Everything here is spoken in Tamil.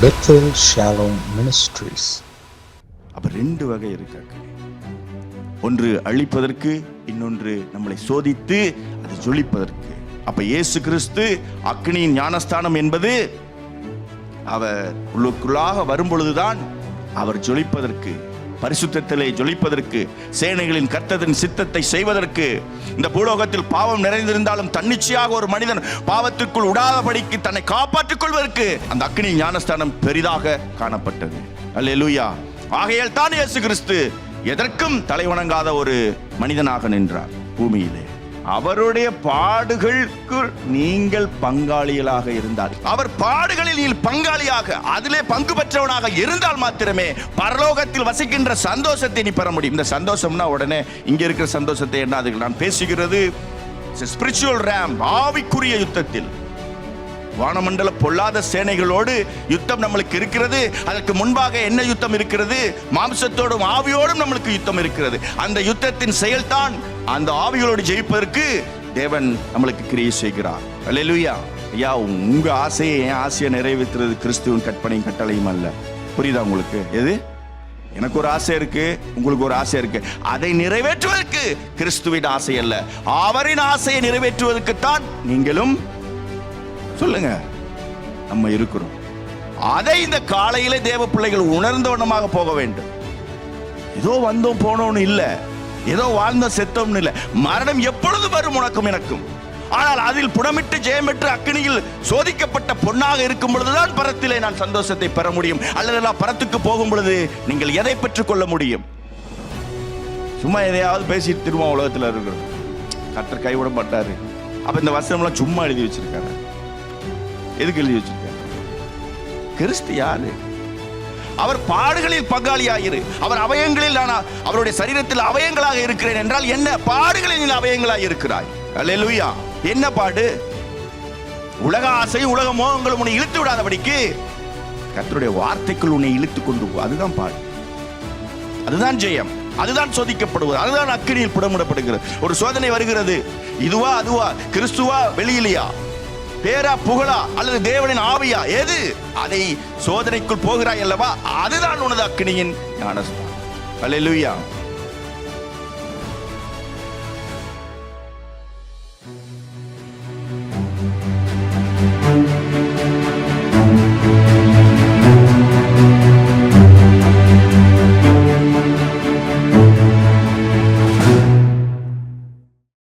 பெத்தல் ஷாலோம் மினிஸ்ட்ரிஸ் அப்போ ரெண்டு வகை இருக்கு ஒன்று அழிப்பதற்கு இன்னொன்று நம்மளை சோதித்து அதை ஜொலிப்பதற்கு. அப்ப இயேசு கிறிஸ்து அக்னியின் ஞானஸ்தானம் என்பது அவர் உள்ளுக்குள்ளாக வரும்பொழுதுதான் அவர் ஜொலிப்பதற்கு. பரிசுத்தத்திலே ஜொலிப்பதற்கு சேனைகளின் கர்த்தரின் சித்தத்தை செய்வதற்கு இந்த பூலோகத்தில் பாவம் நிறைந்திருந்தாலும் தன்னிச்சையாக ஒரு மனிதன் பாவத்திற்குள் உடாதபடிக்கு தன்னை காப்பாற்றிக் கொள்வதற்கு அந்த அக்னி ஞானஸ்தானம் பெரிதாக காணப்பட்டது. அல்ல லூயா ஆகையால் தான் இயேசு கிறிஸ்து எதற்கும் தலைவணங்காத ஒரு மனிதனாக நின்றார் பூமியிலே. அவருடைய பாடுகளுக்கு நீங்கள் பங்காளிகளாக இருந்தார் அவர் பாடுகளில் நீ பங்காளியாக அதிலே பங்கு பெற்றவனாக இருந்தால் மாத்திரமே பரலோகத்தில் வசிக்கின்ற சந்தோஷத்தை நீ பெற முடியும். இந்த சந்தோஷம்னா உடனே இங்க இருக்கிற சந்தோஷத்தை என்ன அதுக்கு நான் பேசுகிறது ஸ்பிரிச்சுவல் ரேம் ஆவிக்குரிய யுத்தத்தில். வானமண்டல பொல்லாத சேனைகளோடு யுத்தம் நம்மளுக்கு இருக்கிறது. அதற்கு முன்பாக என்ன யுத்தம் இருக்கிறது? மாம்சத்தோடும் ஆவியோடும் நம்மளுக்கு யுத்தம் இருக்கிறது. அந்த யுத்தத்தின் செயல்தான் அந்த ஆவிகளோடு ஜெயிப்பதற்கு தேவன் நம்மளுக்கு கிரியை செய்கிறார். அல்லேலூயா. ஐயா உங்க ஆசையை என் ஆசையை நிறைவேற்றுறது கிறிஸ்துவின் கற்பனையும் கட்டளையும் அல்ல. புரியுதா உங்களுக்கு? எது? எனக்கு ஒரு ஆசை இருக்கு உங்களுக்கு ஒரு ஆசை இருக்கு. அதை நிறைவேற்றுவதற்கு கிறிஸ்துவின் ஆசை அல்ல. அவரின் ஆசையை நிறைவேற்றுவதற்குத்தான் நீங்களும் சொல்லுங்க. நம்ம இருக்கிறோம். அதை இந்த காலையிலே தேவ பிள்ளைகள் உணர்ந்த வண்ணமாக போக வேண்டும். ஏதோ வந்தோம் போனோம்னு இல்ல. ஏதோ வாழ்ந்தோம் செத்தோம்னு இல்ல. மரணம் எப்பொழுது வரும் உனக்கும் எனக்கும்? ஆனால் அதில் புடமிட்டு ஜெயமிட்டு அக்னியில் சோதிக்கப்பட்ட பொன்னாக இருக்கும் பொழுதுதான் பரத்திலே நான் சந்தோஷத்தை பெற முடியும். அல்லது நான் பரத்துக்கு போகும் பொழுது நீங்கள் எதை பெற்றுக் கொள்ள முடியும்? சும்மா எதையாவது பேசிட்டு திரும்ப உலகத்தில் இருக்கிறோம். கட்டர் கைவிட மாட்டாரு. அப்ப இந்த வசனம்லாம் சும்மா எழுதி வச்சிருக்காரு. எதுக்கு எழுதி வச்சிருக்காரு கிறிஸ்து யாரு அவர் பாடுகளில் பங்காளியாயிரு. அவர் அவயங்களில் நான் அவருடைய சரீரத்தில் அவயங்களாக இருக்கிறேன் என்றால் என்ன பாடுகளில் நீ அவயங்களாக இருக்கிறாய்? அல்லேலூயா. என்ன பாடு? உலக ஆசை உலக மோகங்களும் உன்னை இழுத்து விடாதபடிக்கு கத்தருடைய வார்த்தைக்குள் உன்னை இழுத்து கொண்டு போ. அதுதான் பாடு. அதுதான் ஜெயம். அதுதான் சோதிக்கப்படுவது. அதுதான் அக்கினியில் புடமிடப்படுகிறது. ஒரு சோதனை வருகிறது. இதுவா அதுவா? கிறிஸ்துவா வெளியிலையா? பேரா புகழா அல்லது தேவனின் ஆவியா? எது? அதை சோதனைக்குள் போகிறாய் அல்லவா? அதுதான் உனது அக்கினியின் ஞானஸ்தான் அல்லேலூயா